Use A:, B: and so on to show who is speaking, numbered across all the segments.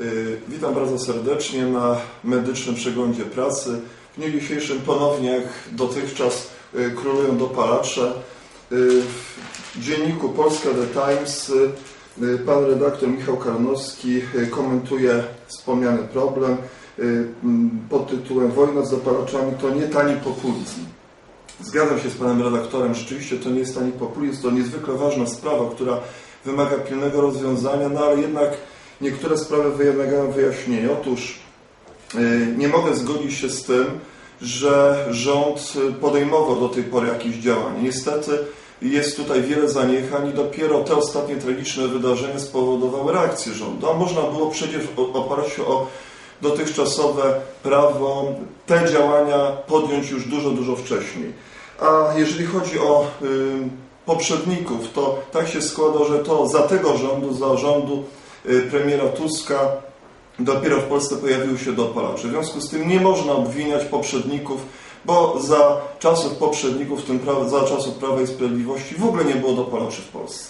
A: Y, Witam bardzo serdecznie na medycznym przeglądzie pracy. W dniu dzisiejszym ponownie jak dotychczas y, królują dopalacze. Y, W dzienniku Polska The Times pan redaktor Michał Karnowski komentuje wspomniany problem pod tytułem Wojna z dopalaczami to nie tani populizm. Zgadzam się z panem redaktorem, rzeczywiście to nie jest tani populizm, to niezwykle ważna sprawa, która wymaga pilnego rozwiązania, no ale jednak niektóre sprawy wymagają wyjaśnienia. Otóż y, nie mogę zgodzić się z tym, że rząd y, podejmował do tej pory jakieś działania. Niestety jest tutaj wiele zaniechań i dopiero te ostatnie tragiczne wydarzenia spowodowały reakcję rządu. A można było przecież w oparciu o dotychczasowe prawo te działania podjąć już dużo, dużo wcześniej. A jeżeli chodzi o poprzedników, to tak się składa, że to za tego rządu, za rządu premiera Tuska dopiero w Polsce pojawiły się dopalacze. W związku z tym nie można obwiniać poprzedników, bo za czasów poprzedników, w tym pra- za czasów Prawa i Sprawiedliwości w ogóle nie było dopalaczy w Polsce.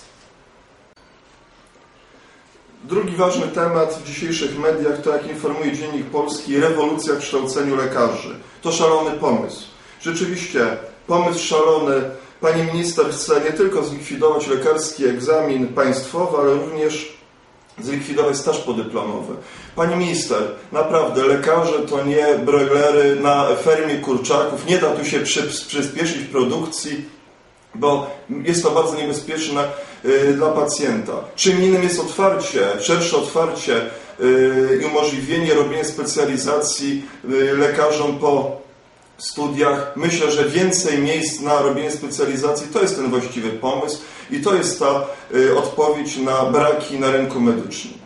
A: Drugi ważny temat w dzisiejszych mediach to, jak informuje Dziennik Polski, rewolucja w kształceniu lekarzy. To szalony pomysł. Rzeczywiście, pomysł szalony. Pani minister chce nie tylko zlikwidować lekarski egzamin państwowy, ale również zlikwidować staż podyplomowy. Pani minister, naprawdę lekarze to nie brojlery na fermie kurczaków, nie da tu się przy, przyspieszyć produkcji, bo jest to bardzo niebezpieczne y, dla pacjenta. Czym innym jest otwarcie, szersze otwarcie y, i umożliwienie robienia specjalizacji y, lekarzom po studiach. Myślę, że więcej miejsc na robienie specjalizacji to jest ten właściwy pomysł i to jest ta y, odpowiedź na braki na rynku medycznym.